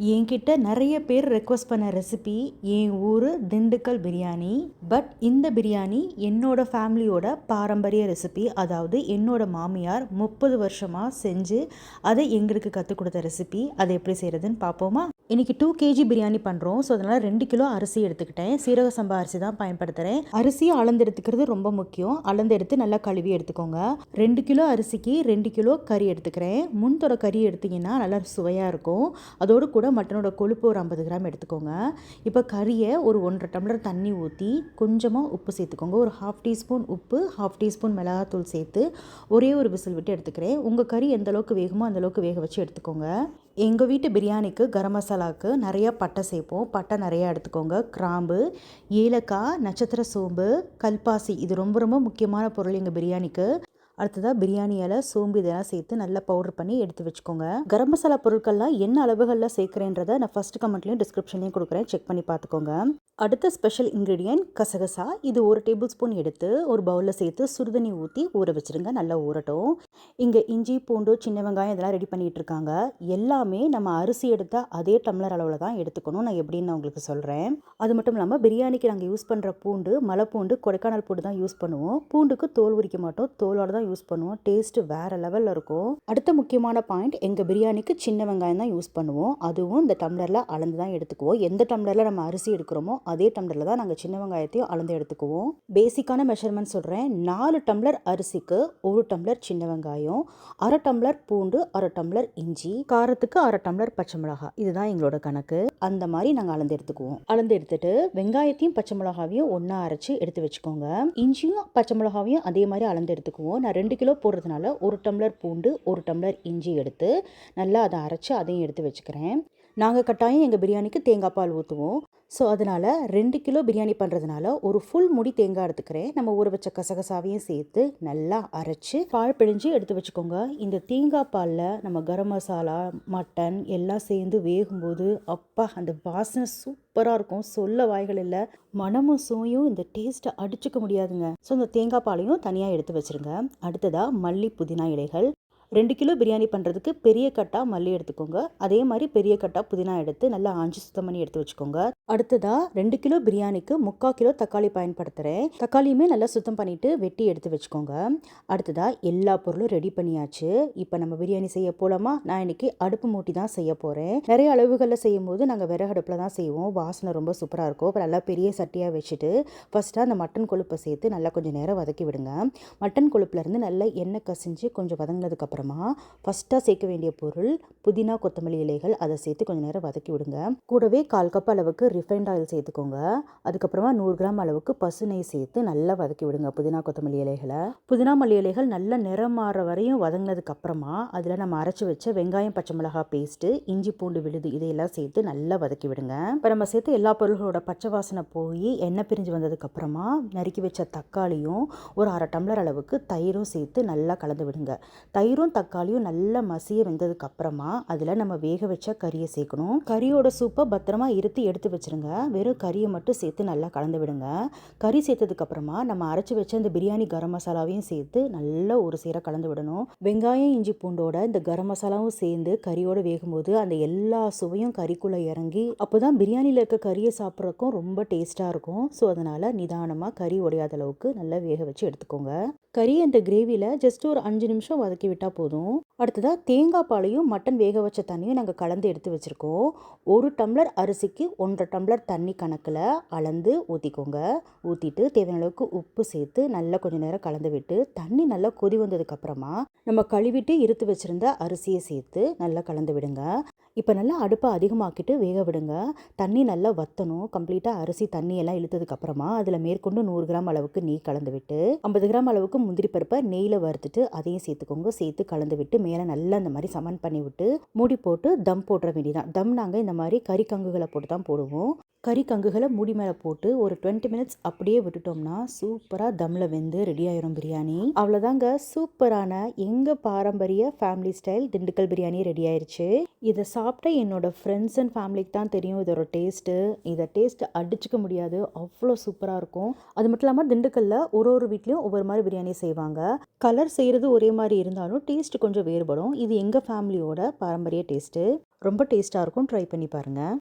என்கிட்ட நிறைய பேர் ரெக்வஸ்ட் பண்ண ரெசிபி என் ஊர் திண்டுக்கல் பிரியாணி. பட் இந்த பிரியாணி என்னோட ஃபேமிலியோட பாரம்பரிய ரெசிபி அதாவது என்னோட மாமியார் முப்பது வருஷமாக செஞ்சு அதை எங்களுக்கு கற்றுக் கொடுத்த ரெசிபி அதை எப்படி செய்கிறதுன்னு பார்ப்போமா? இன்னைக்கு டூ கேஜி பிரியாணி பண்ணுறோம் ஸோ அதனால் ரெண்டு கிலோ அரிசி எடுத்துக்கிட்டேன். சீரக சம்பா அரிசி தான் பயன்படுத்துகிறேன் அரிசியை அளந்து எடுத்துக்கிறது ரொம்ப முக்கியம். அளந்து எடுத்து நல்லா கழுவி எடுத்துக்கோங்க. ரெண்டு கிலோ அரிசிக்கு ரெண்டு கிலோ கறி எடுத்துக்கிறேன். முன்தோட கறி எடுத்திங்கன்னா நல்லா சுவையாக இருக்கும். அதோடு கூட மட்டனோட கொழுப்பு ஒரு ஐம்பது கிராம் எடுத்துக்கோங்க. இப்போ கறியை ஒரு ஒன்றரை டம்ளர் தண்ணி ஊற்றி கொஞ்சமாக உப்பு சேர்த்துக்கோங்க. ஒரு ஹாஃப் டீஸ்பூன் உப்பு ஹாஃப் டீஸ்பூன் மிளகாத்தூள் சேர்த்து ஒரே ஒரு விசில் விட்டு எடுத்துக்கிறேன். உங்கள் கறி எந்த அளவுக்கு வேகுமோ அந்தளவுக்கு வேக வச்சு எடுத்துக்கோங்க. எங்கள் வீட்டு பிரியாணிக்கு கரம் மசாலாவுக்கு நிறையா பட்டை சேர்ப்போம். பட்டை நிறையா எடுத்துக்கோங்க. கிராம்பு ஏலக்காய் நட்சத்திர சோம்பு கல்பாசி. இது ரொம்ப ரொம்ப முக்கியமான பொருள் எங்கள் பிரியாணிக்கு. அடுத்ததாக பிரியாணி இலை சோம்பு இதெல்லாம் சேர்த்து நல்லா பவுடர் பண்ணி எடுத்து வச்சுக்கோங்க. கரம் மசாலா பொருட்கள்லாம் என்ன அளவுகளில் சேர்க்குறேன்றதை நான் ஃபஸ்ட் கமெண்ட்லையும் டிஸ்கிரிப்ஷன்லையும் கொடுக்குறேன். செக் பண்ணி பார்த்துக்கோங்க. அடுத்த ஸ்பெஷல் இன்க்ரீடியன்ட் கசகசா. இது ஒரு டேபிள் ஸ்பூன் எடுத்து ஒரு பவுலில் சேர்த்து சுடுதண்ணி ஊற்றி ஊற வச்சுருங்க. நல்லா ஊறட்டும். இங்கே இஞ்சி பூண்டு சின்ன வெங்காயம் இதெல்லாம் ரெடி பண்ணிகிட்டு இருக்காங்க. எல்லாமே நம்ம அரிசி எடுத்த அதே டம்ளர் அளவில் தான் எடுத்துக்கணும். நான் எப்படின்னு நான் உங்களுக்கு சொல்கிறேன் அது மட்டும் இல்லாமல் பிரியாணிக்கு நாங்கள் யூஸ் பண்ணுற பூண்டு மலை பூண்டு கொடைக்கானல் பூண்டு தான் யூஸ் பண்ணுவோம். பூண்டுக்கு தோல் உரிக்க மாட்டோம். தோலோட தான் யூஸ் பண்ணுவோம். டேஸ்ட்டு வேறு லெவலில் இருக்கும். அடுத்த முக்கியமான பாயிண்ட் எங்கள் பிரியாணிக்கு சின்ன வெங்காயம் தான் யூஸ் பண்ணுவோம். அதுவும் இந்த டம்ளரில் அளந்து தான் எடுத்துக்குவோம். எந்த டம்ளரில் நம்ம அரிசி எடுக்கிறோமோ அதே டம்ளரில் தான் நாங்கள் சின்ன வெங்காயத்தையும் அளந்து எடுத்துக்குவோம். பேசிக்கான மெஷர்மெண்ட் சொல்கிறேன் நாலு டம்ளர் அரிசிக்கு ஒரு டம்ளர் சின்ன வெங்காயம் அரை டம்ளர் பூண்டு அரை டம்ளர் இஞ்சி காரத்துக்கு அரை டம்ளர் பச்சை மிளகாய். இதுதான் எங்களோட கணக்கு. அந்த மாதிரி நாங்கள் அளந்து எடுத்துக்குவோம். அளந்து எடுத்துட்டு வெங்காயத்தையும் பச்சை மிளகாவையும் ஒன்றா அரைச்சி எடுத்து வச்சுக்கோங்க. இஞ்சியும் பச்சை மிளகாவையும் அதே மாதிரி அளந்து எடுத்துக்குவோம். நான் ரெண்டு கிலோ போடுறதுனால ஒரு டம்ளர் பூண்டு ஒரு டம்ளர் இஞ்சி எடுத்து நல்லா அதை அரைச்சி அதையும் எடுத்து வச்சுக்கிறேன். நாங்கள் கட்டாயம் எங்கள் பிரியாணிக்கு தேங்காய் பால் ஊற்றுவோம் ஸோ அதனால் ரெண்டு கிலோ பிரியாணி பண்ணுறதுனால ஒரு ஃபுல் முடி தேங்காய் எடுத்துக்கிறேன். நம்ம ஊற வச்ச கசகசாவையும் சேர்த்து நல்லா அரைச்சி பால் பிழிஞ்சு எடுத்து வச்சுக்கோங்க. இந்த தேங்காய் பாலில் நம்ம கரம் மசாலா மட்டன் எல்லாம் சேர்ந்து வேகும்போது அப்பா அந்த வாசனை சூப்பராக இருக்கும். சொல்ல வாய்கள் இல்லை. மனமும் சுவையும் இந்த டேஸ்ட்டை அடிச்சுக்க முடியாதுங்க. ஸோ இந்த தேங்காய் பாலையும் தனியாக எடுத்து வச்சுருங்க. அடுத்ததாக மல்லி புதினா இலைகள். ரெண்டு கிலோ பிரியாணி பண்ணுறதுக்கு பெரிய கட்டா மல்லி எடுத்துக்கோங்க. அதே மாதிரி பெரிய கட்டா புதினா எடுத்து நல்லா ஆஞ்சி சுத்தம் பண்ணி எடுத்து வச்சுக்கோங்க. அடுத்ததாக ரெண்டு கிலோ பிரியாணிக்கு முக்கால் கிலோ தக்காளி பயன்படுத்துகிறேன் தக்காளியுமே நல்லா சுத்தம் பண்ணிவிட்டு வெட்டி எடுத்து வச்சுக்கோங்க. அடுத்ததாக எல்லா பொருளும் ரெடி பண்ணியாச்சு. இப்போ நம்ம பிரியாணி செய்ய போலமா? நான் இன்னைக்கு அடுப்பு மூட்டி தான் செய்ய போகிறேன் நிறைய அளவுகளில் செய்யும் போது நாங்கள் விறகு அடுப்பில் தான் செய்வோம். வாசனை ரொம்ப சூப்பராக இருக்கும். அப்புறம் நல்லா பெரிய சட்டியாக வச்சுட்டு ஃபஸ்ட்டாக அந்த மட்டன் கொழுப்பை சேர்த்து நல்லா கொஞ்சம் நேரம் வதக்கி விடுங்க. மட்டன் கொழுப்புலேருந்து நல்லா எண்ணெய் கசிஞ்சு கொஞ்சம் வதங்கினதுக்கப்புறம் அப்புறமா ஃபஸ்ட்டாக சேர்க்க வேண்டிய பொருள் புதினா கொத்தமல்லி இலைகள் அதை சேர்த்து கொஞ்சம் நேரம் வதக்கி விடுங்க. கூடவே கால் கப் அளவுக்கு ரிஃபைண்ட் ஆயில் சேர்த்துக்கோங்க. அதுக்கப்புறமா நூறு கிராம் அளவுக்கு பசு நெய் சேர்த்து நல்லா வதக்கி விடுங்க புதினா கொத்தமல்லி இலைகளை. புதினா மல்லி இலைகள் நல்லா நிறம் மாற வரையும் வதங்கினதுக்கு அப்புறமா அதில் நம்ம அரைச்சி வச்ச வெங்காயம் பச்சை மிளகா பேஸ்ட்டு இஞ்சி பூண்டு விழுது இதையெல்லாம் சேர்த்து நல்லா வதக்கி விடுங்க. இப்போ நம்ம சேர்த்து எல்லா பொருள்களோட பச்சை வாசனை போய் எண்ணெய் பிரிஞ்சு வந்ததுக்கு அப்புறமா நறுக்கி வச்ச தக்காளியும் ஒரு அரை டம்ளர் அளவுக்கு தயிரும் சேர்த்து நல்லா கலந்து விடுங்க. தயிரும் வெங்காயம் தக்காளியும் நல்லா மசிய வெந்ததுக்கு அப்புறமா அதில் நம்ம வேக வச்ச கறியை சேர்க்கணும். கறியோட சூப்பை பத்திரமா இருத்தி எடுத்து வச்சுருங்க. வெறும் கறியை மட்டும் சேர்த்து நல்லா கலந்து விடுங்க. கறி சேர்த்ததுக்கு அப்புறமா நம்ம அரைச்சி வச்ச இந்த பிரியாணி கரம் மசாலாவையும் சேர்த்து நல்லா ஒரு சீராக கலந்து விடணும். வெங்காயம் இஞ்சி பூண்டோட இந்த கரம் மசாலாவும் சேர்ந்து கறியோட வேகும்போது அந்த எல்லா சுவையும் கறிக்குள்ளே இறங்கி அப்போ தான் பிரியாணியில் இருக்க கறியை சாப்பிட்றதுக்கும் ரொம்ப டேஸ்ட்டாக இருக்கும். ஸோ அதனால் நிதானமாக கறி உடையாத அளவுக்கு நல்லா வேக வச்சு எடுத்துக்கோங்க. கறி அந்த கிரேவியில் ஜஸ்ட் ஒரு அஞ்சு நிமிஷம் வதக்கி விட்டால் போதும். அடுத்ததாக தேங்காய் பாலையும் மட்டன் வேக வச்ச தண்ணியும் நாங்கள் கலந்து எடுத்து வச்சுருக்கோம். ஒரு டம்ளர் அரிசிக்கு ஒன்றரை டம்ளர் தண்ணி கணக்கில் அளந்து ஊற்றிக்கோங்க ஊற்றிட்டு தேவையான அளவுக்கு உப்பு சேர்த்து நல்லா கொஞ்சம் நேரம் கலந்து விட்டு தண்ணி நல்லா கொதி வந்ததுக்கப்புறமா நம்ம கழுவிட்டு இருத்து வச்சுருந்த அரிசியை சேர்த்து நல்லா கலந்து விடுங்க. இப்போ நல்லா அடுப்பை அதிகமாக்கிட்டு வேக விடுங்க. தண்ணி நல்லா வற்றணும் கம்ப்ளீட்டாக அரிசி தண்ணியெல்லாம் இழுத்ததுக்கப்புறமா அதில் மேற்கொண்டு நூறு கிராம் அளவுக்கு நெய் கலந்து விட்டு ஐம்பது கிராம் அளவுக்கு முந்திரி பருப்பை நெய்யில் வறுத்துட்டு அதையும் சேர்த்துக்கோங்க. சேர்த்து கலந்து விட்டு மேலே நல்லா இந்த மாதிரி சமன் பண்ணி விட்டு மூடி போட்டு தம் போட்டுற வேண்டியதான் தம் நாங்கள் இந்த மாதிரி கறி கங்குகளை போட்டு தான் போடுவோம். கறி கங்குகளை மூடி மேலே போட்டு ஒரு டுவெண்ட்டி மினிட்ஸ் அப்படியே விட்டுட்டோம்னா சூப்பராக தம்மில் வெந்து ரெடி ஆயிரும் பிரியாணி. அவ்வளோதாங்க சூப்பரான எங்கள் பாரம்பரிய family style Dindigul biryani ready ஆயிடுச்சு இதை சாப்பிட்ட என்னோட ஃப்ரெண்ட்ஸ் அண்ட் ஃபேமிலிக்கு தான் தெரியும் இதோட டேஸ்ட்டு இதை டேஸ்ட் அடிச்சுக்க முடியாது அவ்வளோ சூப்பராக இருக்கும். அது மட்டும் இல்லாமல் திண்டுக்கல்லில் ஒரு ஒரு வீட்லேயும் ஒவ்வொரு மாதிரி பிரியாணி செய்வாங்க. கலர் செய்கிறது ஒரே மாதிரி இருந்தாலும் டேஸ்ட் கொஞ்சம் வேறுபடும். இது எங்கள் ஃபேமிலியோட பாரம்பரிய டேஸ்ட்டு ரொம்ப டேஸ்ட்டாக இருக்கும் ட்ரை பண்ணி பாருங்கள்